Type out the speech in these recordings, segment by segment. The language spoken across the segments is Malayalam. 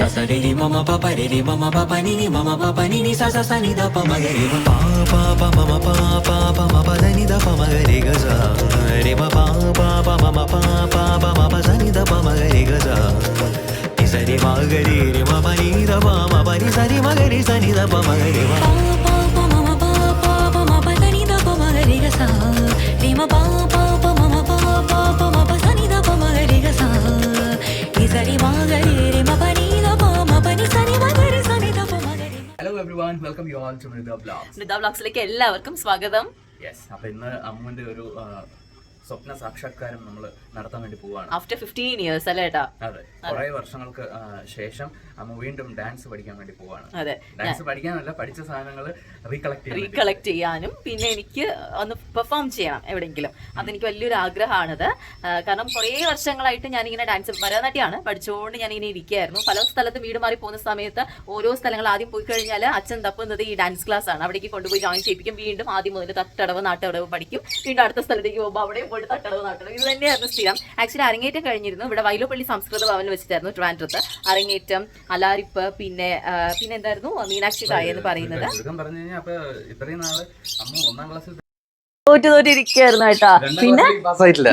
Sasa rili mama papa di mama papa nini mama papa nini sasa sani da pa Papa papa mama papa papa mama da ni da pa gaza re pa papa mama papa pa mama da ni da pa gaza ni sani magari re mama ni da pa mama ni sani magari sani da pa magari pa welcome you all to Mrida blogs Nitha ബ്ലോഗ്സിലേക്ക് എല്ലാവർക്കും സ്വാഗതം. യെസ് അപ്പൊ ഇന്ന് അമ്മുവിന്റെ ഒരു സ്വപ്ന സാക്ഷാത്കാരം നമ്മൾ നടത്താൻ വേണ്ടി പോവാണ്. ആഫ്റ്റർ ഫിഫ്റ്റീൻ ഇയേഴ്സ് അല്ലേ ഏട്ടാ? അതെ. കുറെ വർഷങ്ങൾക്ക് ശേഷം അമ്മ വീണ്ടും ഡാൻസ് പഠിക്കാൻ വേണ്ടി പോവാണ്. അതെ. ഡാൻസ് പഠിക്കാനല്ല പഠിച്ച സാധനങ്ങൾ റീകളക്ട് റീകളക്ട് ചെയ്യാനും പിന്നെ എനിക്ക് ഒന്ന് പെർഫോം ചെയ്യണം എവിടെയെങ്കിലും. അതെനിക്ക് വലിയൊരു ആഗ്രഹമാണത്. കാരണം കുറേ വർഷങ്ങളായിട്ട് ഞാനിങ്ങനെ ഡാൻസ് ഭരതനാട്യമാണ് പഠിച്ചുകൊണ്ട് ഞാനിങ്ങനെ ഇരിക്കുകയായിരുന്നു. പല സ്ഥലത്തും വീട് മാറി പോകുന്ന സമയത്ത് ഓരോ സ്ഥലങ്ങൾ ആദ്യം പോയി കഴിഞ്ഞാൽ അച്ഛൻ തപ്പുന്നത് ഈ ഡാൻസ് ക്ലാസ് ആണ് അവിടേക്ക് കൊണ്ടുപോയി ജോയിൻ ചെയ്യിപ്പിക്കും. വീണ്ടും ആദ്യം മുതൽ തട്ടടവ് നാട്ടടവ് പഠിക്കും. വീണ്ടും അടുത്ത സ്ഥലത്തേക്ക് പോകുമ്പോൾ അവിടെയും പോയിട്ട് തട്ടടവ് നാട്ടടവ് ഇത് തന്നെയായിരുന്നു സ്ഥിരം. ആക്ച്വലി അരങ്ങേറ്റം കഴിഞ്ഞിരുന്നു. ഇവിടെ വൈലോപ്പള്ളി സംസ്കൃത ഭവനിൽ വെച്ചിട്ടായിരുന്നു ട്രിവാൻഡ്രത്ത്. അരങ്ങേറ്റം അലാരിപ്പ് പിന്നെ പിന്നെ എന്തായിരുന്നു? മീനാക്ഷി തായ എന്ന് പറയുന്നത്. തോറ്റു തോറ്റിരിക്കുകയായിരുന്നു കേട്ടാ. പിന്നെ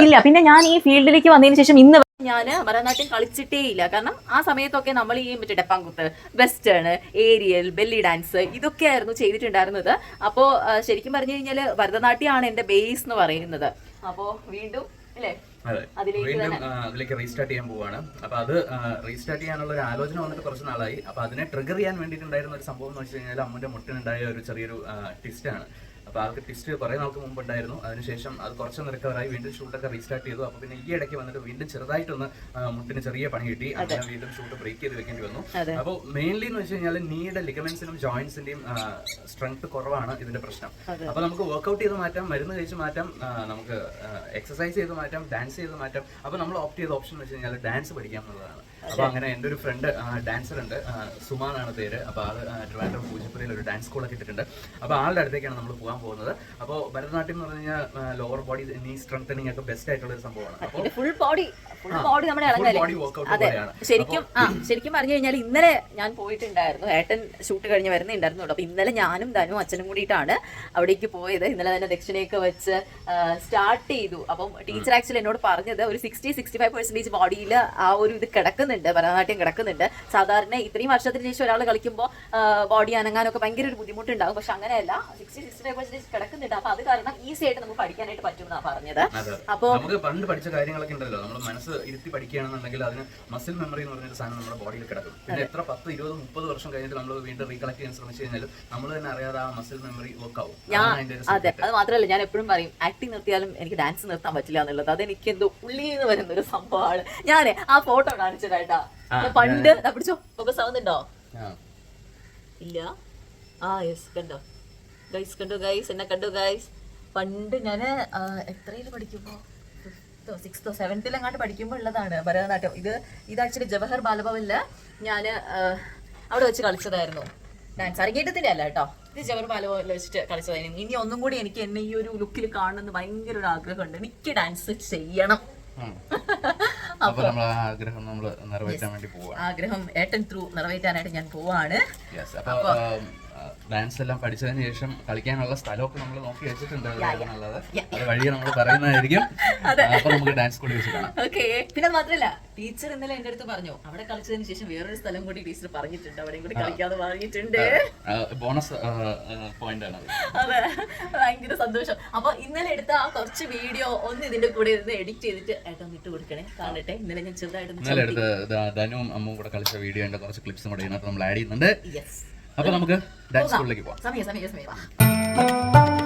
ഇല്ല പിന്നെ ഞാൻ ഈ ഫീൽഡിലേക്ക് വന്നതിന് ശേഷം ഇന്ന് ഞാൻ ഭരതനാട്യം കളിച്ചിട്ടേ ഇല്ല. കാരണം ആ സമയത്തൊക്കെ നമ്മൾ ഈ മറ്റേ ഡെപ്പാങ്കുത്ത് വെസ്റ്റേൺ ഏരിയൽ ബെല്ലി ഡാൻസ് ഇതൊക്കെയായിരുന്നു ചെയ്തിട്ടുണ്ടായിരുന്നത്. അപ്പോൾ ശരിക്കും പറഞ്ഞു കഴിഞ്ഞാൽ ഭരതനാട്യമാണ് എന്റെ ബേസ് എന്ന് പറയുന്നത്. അപ്പോൾ വീണ്ടും അല്ലേ? വീണ്ടും അതിലേക്ക് റീസ്റ്റാർട്ട് ചെയ്യാൻ പോവാണ്. അപ്പൊ അത് റീസ്റ്റാർട്ട് ചെയ്യാനുള്ള ഒരു ആലോചന വന്നിട്ട് കുറച്ച് നാളായി. അപ്പൊ അതിനെ ട്രിഗർ ചെയ്യാൻ വേണ്ടിയിട്ടുണ്ടായിരുന്ന ഒരു സംഭവം എന്ന് വെച്ച് കഴിഞ്ഞാൽ അമ്മൂന്റെ മുട്ടിനുണ്ടായ ഒരു ചെറിയൊരു ട്വിസ്റ്റ് ആണ്. ആൾക്ക് ട്വിസ്റ്റ് കുറെ നാൾക്ക് മുമ്പ് ഉണ്ടായിരുന്നു അതിനുശേഷം അത് കുറച്ചൊന്ന് റിക്കവറായി വീണ്ടും ഷൂട്ടൊക്കെ റീസ്റ്റാർട്ട് ചെയ്തു. അപ്പൊ പിന്നെ ഈ ഇടയ്ക്ക് വന്നിട്ട് വീണ്ടും ചെറുതായിട്ടൊന്ന് മുട്ടിന് ചെറിയ പണി കിട്ടി. അങ്ങനെ വീണ്ടും ഷൂട്ട് ബ്രേക്ക് ചെയ്ത് വെക്കേണ്ടി വന്നു. അപ്പോൾ മെയിൻലി എന്ന് വെച്ച് കഴിഞ്ഞാൽ നീയുടെ ലിഗമെന്റ്സിനും ജോയിന്റ്സിന്റെയും സ്ട്രെങ്ത് കുറവാണ് ഇതിന്റെ പ്രശ്നം. അപ്പൊ നമുക്ക് വർക്ക്ഔട്ട് ചെയ്ത് മാറ്റാം മരുന്ന് കഴിച്ച് മാറ്റാം നമുക്ക് എക്സസൈസ് ചെയ്ത് മാറ്റാം ഡാൻസ് ചെയ്ത് മാറ്റാം. അപ്പൊ നമ്മൾ ഓപ്റ്റ് ചെയ്ത ഓപ്ഷൻ എന്ന് വെച്ച് കഴിഞ്ഞാൽ ഡാൻസ് പഠിക്കാം എന്നുള്ളതാണ്. അപ്പൊ അങ്ങനെ എന്റെ ഒരു ഫ്രണ്ട് ഡാൻസർ ഉണ്ട്. സുമാൻ ആണ് പേര്. അപ്പൊ ആൾ ട്രിവാൻഡ്രം പൂജപ്പുരയിൽ ഒരു ഡാൻസ് സ്കൂളൊക്കെ ഇട്ടിട്ടുണ്ട്. അപ്പൊ ആളുടെ അടുത്തേക്കാണ് നമ്മൾ പോകാൻ പോകുന്നത്. അപ്പോൾ ഭരതനാട്യം എന്ന് പറഞ്ഞു കഴിഞ്ഞാൽ ലോവർ ബോഡി നീ സ്ട്രെങ്തനിങ് ഒക്കെ ബെസ്റ്റ് ആയിട്ടുള്ള ഒരു സംഭവമാണ്. ഫുൾ ബോഡി ഫുൾ ബോഡി നമ്മുടെ അതെ. ശരിക്കും ആ ശരിക്കും പറഞ്ഞു കഴിഞ്ഞാൽ ഇന്നലെ ഞാൻ പോയിട്ടുണ്ടായിരുന്നു. ഏട്ടൻ ഷൂട്ട് കഴിഞ്ഞ് വരുന്നുണ്ടായിരുന്നുള്ളൂ. അപ്പൊ ഇന്നലെ ഞാനും ധനു അച്ഛനും കൂടിയിട്ടാണ് അവിടേക്ക് പോയത്. ഇന്നലെ തന്നെ ദക്ഷിണയൊക്കെ വെച്ച് സ്റ്റാർട്ട് ചെയ്തു. അപ്പം ടീച്ചർ ആക്ച്വലി എന്നോട് പറഞ്ഞത് ഒരു സിക്സ്റ്റി സിക്സ്റ്റി ഫൈവ് പെർസെന്റേജ് ബോഡിയിൽ ആ ഒരു ഇത് കിടക്കുന്നുണ്ട് ഭരതനാട്യം കിടക്കുന്നുണ്ട്. സാധാരണ ഇത്രയും വർഷത്തിന് ശേഷം ഒരാൾ കളിക്കുമ്പോൾ ബോഡി അനങ്ങാനൊക്കെ ഭയങ്കര ഒരു ബുദ്ധിമുട്ടുണ്ടാകും പക്ഷെ അങ്ങനെയല്ല സിക്സ്റ്റി സിക്സ്റ്റി ഫൈവ് പെർസെന്റേജ് കിടക്കുന്നുണ്ട്. അപ്പൊ അത് കാരണം ഈസി ആയിട്ട് നമുക്ക് പഠിക്കാനായിട്ട് പറ്റുമെന്നാണ് പറഞ്ഞത്. അപ്പോൾ അപ്പോ നമുക്ക് പണ്ട് പഠിച്ച കാര്യങ്ങളൊക്കെ ഉണ്ടല്ലോ. നമ്മൾ മനസ്സ് ഇരുത്തി പഠിക്കുകയാണെന്നുണ്ടെങ്കിൽ അതിന് മസിൽ മെമ്മറി എന്ന് പറഞ്ഞൊരു സാധനം നമ്മുടെ ബോഡിയിൽ കിടക്കും. പിന്നെ എത്ര പത്ത് ഇരുപത് മുപ്പത് വർഷം കഴിഞ്ഞിട്ട് നമ്മൾ വീണ്ടും റീകളക്ട് ചെയ്യാൻ ശ്രമിച്ചു കഴിഞ്ഞാൽ നമ്മൾ തന്നെ അറിയാതെ ആ മസിൽ മെമ്മറി വർക്ക് ആവും. അതെ. അത് മാത്രമല്ല ഞാൻ എപ്പോഴും പറയും ആക്ടിങ് നിർത്തിയാലും എനിക്ക് ഡാൻസ് നിർത്താൻ പറ്റില്ല എന്നുള്ളത്. അതെനിക്ക് എന്തോ ഉള്ളിൽ നിന്ന് വരുന്ന ഒരു സംഭവമാണ്. ഞാൻ ആ ഫോട്ടോ കാണിച്ചതായിട്ടാ ഞാൻ പണ്ട് പിടിച്ചോ ഫോക്കസ് ആവുന്നുണ്ടോ ഇല്ല. ആ യെസ് കണ്ടോ. ഗൈസ് കണ്ടോ ഗൈസ് എന്നെ കണ്ടോ ഗൈസ് പണ്ട് ഞാൻ എത്രയിൽ പഠിക്കുമ്പോൾ ഫിഫ്ത്തോ സിക്സ്തോ സെവൻത്തിൽ അങ്ങോട്ട് പഠിക്കുമ്പോൾ ഉള്ളതാണ് ഭരതനാട്യം. ഇത് ഇത് ആക്ച്വലി ജവഹർ ബാലഭവനിൽ ഞാൻ അവിടെ വെച്ച് കളിച്ചതായിരുന്നു. ഡാൻസ് അരങ്ങേറ്റത്തിന്റെ അല്ല കേട്ടോ. ഇത് ജവഹർ ബാലഭവനിൽ വെച്ചിട്ട് കളിച്ചതായിരുന്നു. ഇനി ഒന്നും കൂടി എനിക്ക് എന്നെ ഈ ഒരു ലുക്കിൽ കാണണമെന്ന് ഭയങ്കര ഒരു ആഗ്രഹമുണ്ട്. എനിക്ക് ഡാൻസ് ചെയ്യണം. അപ്പൊ നമ്മൾ ആഗ്രഹം നമ്മൾ നിറവേറ്റാൻ വേണ്ടി പോവാണ്. ആഗ്രഹം ഏട്ടൻ ത്രൂ നിറവേറ്റാനായിട്ട് ഞാൻ പോവാണ്. അപ്പൊ ഡാൻസ് എല്ലാം പഠിച്ചതിന് ശേഷം കളിക്കാനുള്ള സ്ഥലമൊക്കെ നമ്മൾ നോക്കി വെച്ചിട്ടുണ്ട് എന്നുള്ളത് അത് വഴി നമ്മൾ പറയുന്നതായിരിക്കും. അപ്പൊ നമുക്ക് ഡാൻസ് കൂടി വെച്ച് കാണാം. ഓക്കെ പിന്നെ മാത്രല്ല ടീച്ചർ ഇന്നലെ എന്റെ അടുത്ത് പറഞ്ഞു അവിടെ കളിച്ചതിന് ശേഷം വേറൊരു സ്ഥലം കൂടി ടീച്ചർ പറഞ്ഞിട്ടുണ്ട് അവിടെയും കൂടി കളിക്കാതെ പറഞ്ഞിട്ടുണ്ട്. ബോണസ് പോയിന്റ് ആണ് അതെ. ഭയങ്കര സന്തോഷം. അപ്പൊ ഇന്നലെ എടുത്ത ആ കുറച്ച് വീഡിയോ ഒന്ന് ഇതിന്റെ കൂടെ ഇരുന്ന് എഡിറ്റ് ചെയ്തിട്ട് ഏട്ടൻ ഇട്ട് കൊടുക്കണേ. കാണട്ടെ. ഇന്നലെ ഞാൻ ചെറുതായിട്ട് ഇന്നലെ എടുത്ത് ധനുവും അമ്മും കൂടെ കളിച്ച വീഡിയോന്റെ കുറച്ച് ക്ലിപ്സും കൂടെ ഇതിനകത്ത് നമ്മൾ ആഡ് ചെയ്യുന്നുണ്ട്. യെസ് അപ്പൊ നമുക്ക് ഡാൻസ് സ്കൂളിലേക്ക് പോവാം. സമയം സമയം സമയം.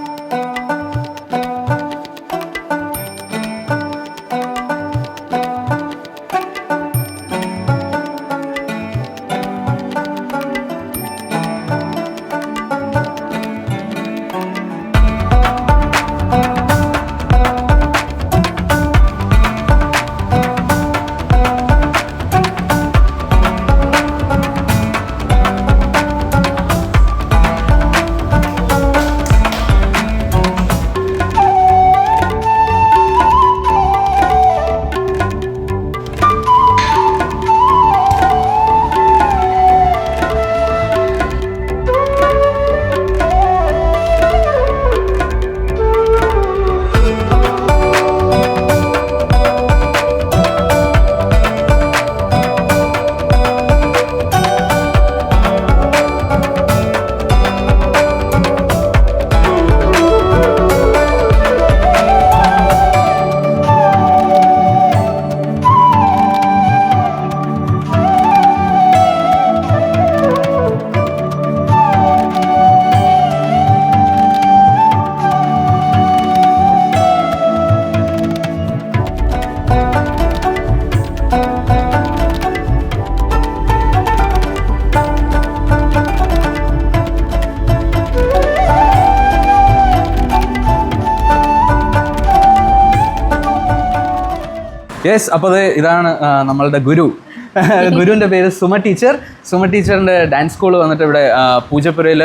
യെസ് അപ്പോൾ ഇതാണ് നമ്മളുടെ ഗുരു. ഗുരുവിന്റെ പേര് സുമ ടീച്ചർ. സുമ ടീച്ചറിന്റെ ഡാൻസ് സ്കൂൾ വന്നിട്ട് ഇവിടെ പൂജപ്പുരയിൽ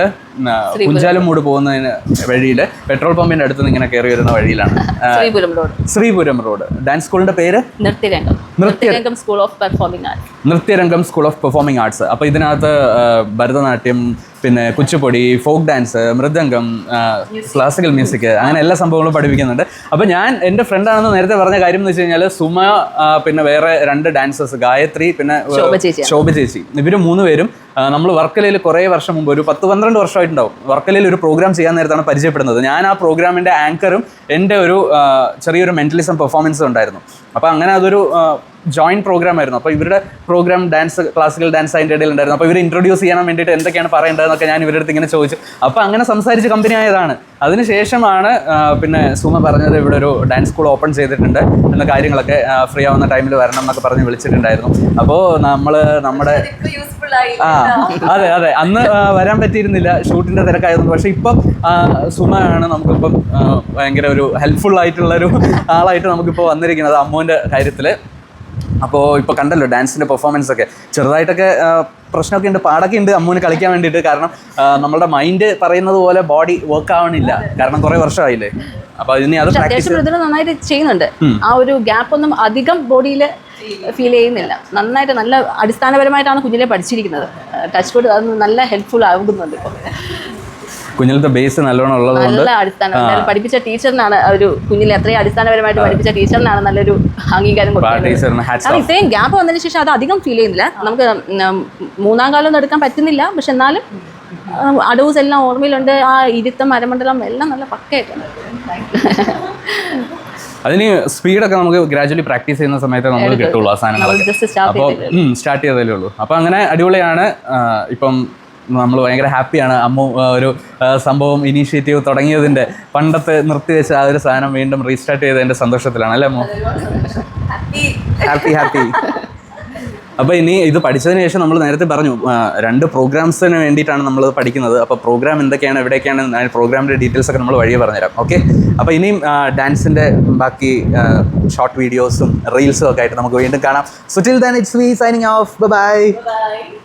കുഞ്ചാലുമൂട് പോകുന്നതിന് വഴിയിൽ പെട്രോൾ പമ്പിന്റെ അടുത്ത് നിന്ന് ഇങ്ങനെ കയറി വരുന്ന വഴിയിലാണ്. ശ്രീപുരം റോഡ് ഡാൻസ് സ്കൂളിന്റെ പേര്? Nrityarangam. Nrityarangam school of performing arts Nrityarangam school of performing arts അപ്പോൾ ഇതിനകത്ത് ഭരതനാട്യം പിന്നെ Kuchipudi folk dance mridangam classical music അങ്ങനെ എല്ലാ സംഭവങ്ങളും പഠിപ്പിക്കുന്നുണ്ട്. അപ്പോൾ ഞാൻ എന്റെ ഫ്രണ്ടാണെന്ന് നേരത്തെ പറഞ്ഞ കാര്യം എന്ന് വെച്ച് കഴിഞ്ഞാൽ സുമ പിന്നെ വേറെ രണ്ട് ഡാൻസേഴ്സ് ഗായത്രി പിന്നെ ശോഭ ചേച്ചി ഇവർ മൂന്ന് പേരും നമ്മൾ വർക്കലയിൽ കുറേ വർഷം മുമ്പ് ഒരു പത്ത് പന്ത്രണ്ട് വർഷമായിട്ടുണ്ടാവും. വർക്കലയിൽ ഒരു പ്രോഗ്രാം ചെയ്യാൻ നേരത്താണ് പരിചയപ്പെടുന്നത്. ഞാൻ ആ പ്രോഗ്രാമിന്റെ ആങ്കറും എന്റെ ഒരു ചെറിയൊരു മെന്റലിസം പെർഫോമൻസും ഉണ്ടായിരുന്നു. അപ്പോൾ അങ്ങനെ അതൊരു ജോയിന്റ് പ്രോഗ്രാം ആയിരുന്നു. അപ്പോൾ ഇവരുടെ പ്രോഗ്രാം ഡാൻസ് ക്ലാസിക്കൽ ഡാൻസ് അതിന്റെ ഇടയിൽ ഉണ്ടായിരുന്നു. അപ്പോൾ ഇവർ ഇൻട്രൊഡ്യൂസ് ചെയ്യാൻ വേണ്ടിയിട്ട് എന്തൊക്കെയാണ് പറയേണ്ടതെന്നൊക്കെ ഞാൻ ഇവരുടെ അടുത്ത് ഇങ്ങനെ ചോദിച്ചു. അപ്പോൾ അങ്ങനെ സംസാരിച്ച് കമ്പനി ആയതാണ്. അതിനുശേഷമാണ് പിന്നെ സുമ പറഞ്ഞത് ഇവിടെ ഒരു ഡാൻസ് സ്കൂൾ ഓപ്പൺ ചെയ്തിട്ടുണ്ട്. എന്ന കാര്യങ്ങളൊക്കെ ഫ്രീ ആവുന്ന ടൈമിൽ വരണം എന്നൊക്കെ പറഞ്ഞ് വിളിച്ചിട്ടുണ്ടായിരുന്നു. അപ്പോൾ നമ്മൾ നമ്മുടെ ആ അതെ അതെ. അന്ന് വരാൻ പറ്റിയിരുന്നില്ല ഷൂട്ടിന്റെ തിരക്കായിരുന്നു പക്ഷെ ഇപ്പം സുമ ആണ് നമുക്കിപ്പം ഭയങ്കര ഒരു ഹെൽപ്ഫുൾ ആയിട്ടുള്ള ഒരു ആളായിട്ട് നമുക്കിപ്പോൾ വന്നിരിക്കുന്നത് അമ്മുവിന്റെ കാര്യത്തിൽ അപ്പോൾ ഇപ്പോൾ കണ്ടല്ലോ ഡാൻസിന്റെ പെർഫോമൻസ് ഒക്കെ. ചെറുതായിട്ടൊക്കെ പ്രശ്നമൊക്കെ ഉണ്ട്. പാടൊക്കെ ഉണ്ട് അമ്മുവിന് കളിക്കാൻ വേണ്ടിയിട്ട്. കാരണം നമ്മുടെ നമ്മളുടെ മൈൻഡ് പറയുന്നത് പോലെ ബോഡി വർക്ക് ആവണില്ല. കാരണം കുറേ വർഷമായില്ലേ. അപ്പോൾ ഇനി അത് പ്രാക്ടീസ് നന്നായിട്ട് ചെയ്യുന്നുണ്ട്. ആ ഒരു ഗ്യാപ്പ് ഒന്നും അധികം ബോഡിയിൽ ഫീൽ ചെയ്യുന്നില്ല. നന്നായിട്ട് നല്ല അടിസ്ഥാനപരമായിട്ടാണ് കുഞ്ഞിലെ പഠിച്ചിരിക്കുന്നത്. ടച്ച് വുഡ് അത് നല്ല ഹെൽപ്ഫുൾ ആകുന്നുണ്ട് ഇപ്പോൾ കുഞ്ഞിലത്തെ ബേസ് നല്ലോണം ഉള്ളതുകൊണ്ട് നല്ല അടിസ്ഥാനം. പഠിപ്പിച്ച ടീച്ചറിനാണ് ഒരു കുഞ്ഞിലെ അത്രയും അടിസ്ഥാനപരമായിട്ട് പഠിപ്പിച്ച ടീച്ചറിനാണ് നല്ലൊരു അംഗീകാരം കൊടുക്കുന്നത് ഇത്രയും ഗ്യാപ്പ് വന്നതിന് ശേഷം അത് അധികം ഫീൽ ചെയ്യുന്നില്ല. നമുക്ക് മൂന്നാം കാലം ഒന്നും എടുക്കാൻ പറ്റുന്നില്ല. പക്ഷെ എന്നാലും അടൂസ് എല്ലാം ഓർമ്മയിലുണ്ട്. ആ ഇരുത്തം അരമണ്ഡലം എല്ലാം നല്ല പക്കയായിട്ടുണ്ട് അതിന് സ്പീഡൊക്കെ നമുക്ക് ഗ്രാജുവലി പ്രാക്ടീസ് ചെയ്യുന്ന സമയത്ത് നമ്മൾ കിട്ടുള്ളൂ ആ സാധനങ്ങളൊക്കെ. നമ്മൾ just start അപ്പോൾ സ്റ്റാർട്ട് ചെയ്തതല്ലേ ഉള്ളൂ. അപ്പോൾ അങ്ങനെ അടിപൊളിയാണ്. ഇപ്പം നമ്മൾ ഭയങ്കര ഹാപ്പിയാണ്. അമ്മു ഒരു സംഭവം ഇനീഷ്യേറ്റീവ് തുടങ്ങിയതിന്റെ പണ്ടത്തെ നിർത്തിവെച്ച ആ ഒരു സാധനം വീണ്ടും റീസ്റ്റാർട്ട് ചെയ്തതിന്റെ സന്തോഷത്തിലാണ്. അല്ലേ അമ്മു? ഹാപ്പി. ഹാപ്പി അപ്പോൾ ഇനി ഇത് പഠിച്ചതിന് ശേഷം നമ്മൾ നേരത്തെ പറഞ്ഞു രണ്ട് പ്രോഗ്രാംസിന് വേണ്ടിയിട്ടാണ് നമ്മൾ പഠിക്കുന്നത്. അപ്പോൾ പ്രോഗ്രാം എന്തൊക്കെയാണ് എവിടെയൊക്കെയാണ് പ്രോഗ്രാമിന്റെ ഡീറ്റെയിൽസ് ഒക്കെ നമ്മൾ വഴിയെ പറഞ്ഞുതരാം. ഓക്കെ? അപ്പോൾ ഇനിയും ഡാൻസിന്റെ ബാക്കി ഷോർട്ട് വീഡിയോസും റീൽസും ഒക്കെ ആയിട്ട് നമുക്ക് വീണ്ടും കാണാം. Until then it's we signing off bye Bye.